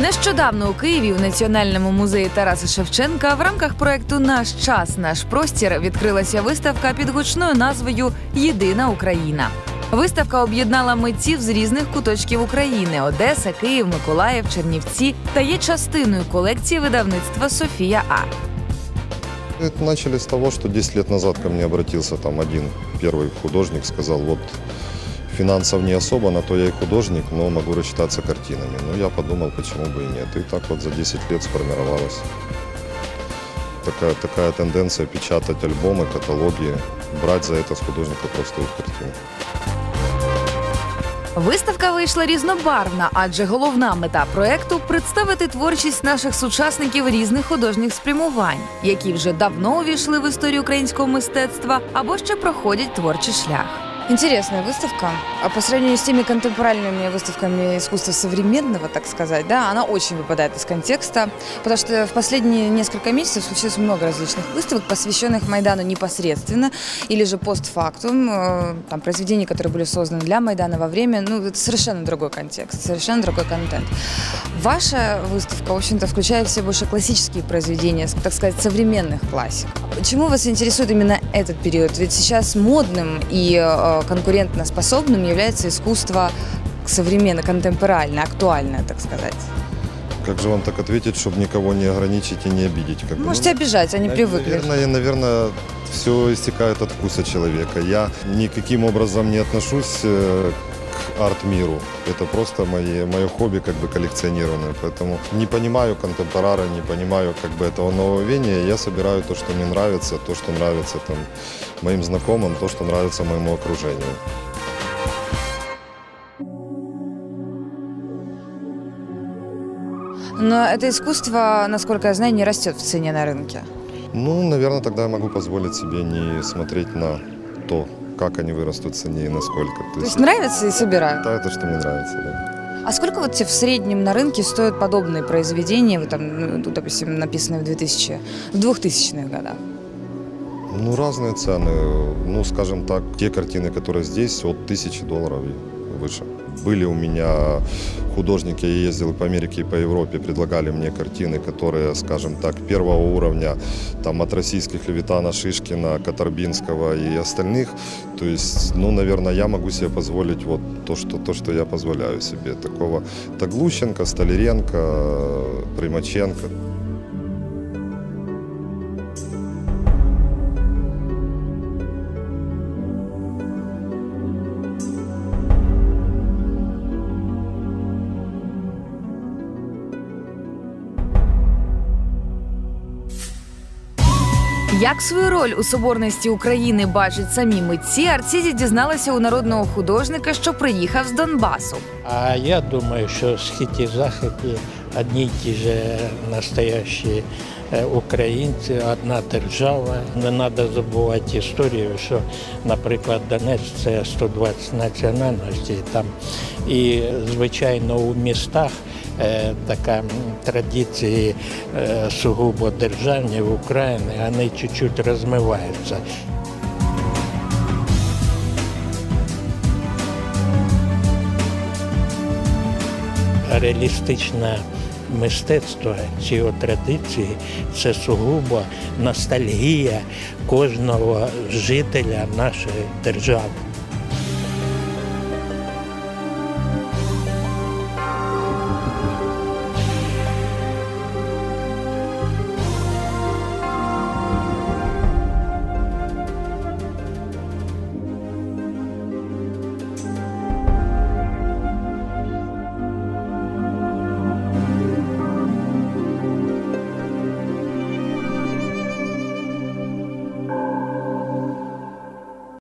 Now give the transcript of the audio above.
Нещодавно у Києві у Національному музеї Тараса Шевченка в рамках проекту Наш час, наш простір відкрилася виставка під гучною назвою Єдина Україна. Виставка об'єднала митців з різних куточків України: Одеса, Київ, Миколаїв, Чернівці та є частиною колекції видавництва Софія А. Это начали с того, что 10 лет назад ко мне обратился там один первый художник, сказал, вот финансов не особо, на то я и художник, но могу рассчитаться картинами. Ну, я подумал, почему бы и нет. И так вот за 10 лет сформировалась такая, такая тенденция печатать альбомы, каталоги, брать за это с художника просто их картины. Виставка вийшла різнобарвна, адже головна мета проекту представити творчість наших сучасників різних художніх спрямувань, які вже давно увійшли в історію українського мистецтва або ще проходять творчий шлях. Интересная выставка. А по сравнению с теми контемпоральными выставками искусства современного, так сказать, да, она очень выпадает из контекста, потому что в последние несколько месяцев случилось много различных выставок, посвященных Майдану непосредственно, или же постфактум, э, там, произведений, которые были созданы для Майдана во время, ну, это совершенно другой контекст, совершенно другой контент. Ваша выставка, в общем-то, включает в себя больше классические произведения, так сказать, современных классиков. Почему вас интересует именно этот период? Ведь сейчас модным и э, конкурентоспособным является искусство современно, контемпоральное, актуальное, так сказать. Как же вам так ответить, чтобы никого не ограничить и не обидеть? Как бы? Можете обижать, они привыкли. Наверное, наверное, все истекает от вкуса человека. Я никаким образом не отношусь э, к арт-миру. Это просто мои, мое хобби как бы коллекционированное. Поэтому не понимаю контемпорара, не понимаю как бы этого нововвения. Я собираю то, что мне нравится, то, что нравится там, моим знакомым, то, что нравится моему окружению. Но это искусство, насколько я знаю, не растет в цене на рынке. Ну, наверное, тогда я могу позволить себе не смотреть на то, как они вырастут в цене и насколько. То есть нравится и собирают. Да, это что мне нравится, да. А сколько вот те в среднем на рынке стоят подобные произведения, вот там, ну, тут, допустим, написанные в 2000, в 2000-х годах? Ну, разные цены. Ну, скажем так, те картины, которые здесь, от тысячи долларов и выше. Были у меня художники, я ездил по Америке и по Европе, предлагали мне картины, которые, скажем так, первого уровня, там от российских Левитана, Шишкина, Катарбинского и остальных. То есть, ну, наверное, я могу себе позволить вот то, что, то, что я позволяю себе. Такого Таглущенко, Столяренко, Примаченко. Як свою роль у соборності України бачать самі митці, Арцізі дізналася у народного художника, що приїхав з Донбасу. А я думаю, що схід і захід одні й ті ж настоящі е, українці, одна держава. Не треба забувати історію, що, наприклад, Донець це 120 національностей там. І, звичайно, у містах е, така традиції е, сугубо державні в Україні, вони чуть-чуть розмиваються. реалістичне мистецтво ці традиції це сугубо ностальгія кожного жителя нашої держави.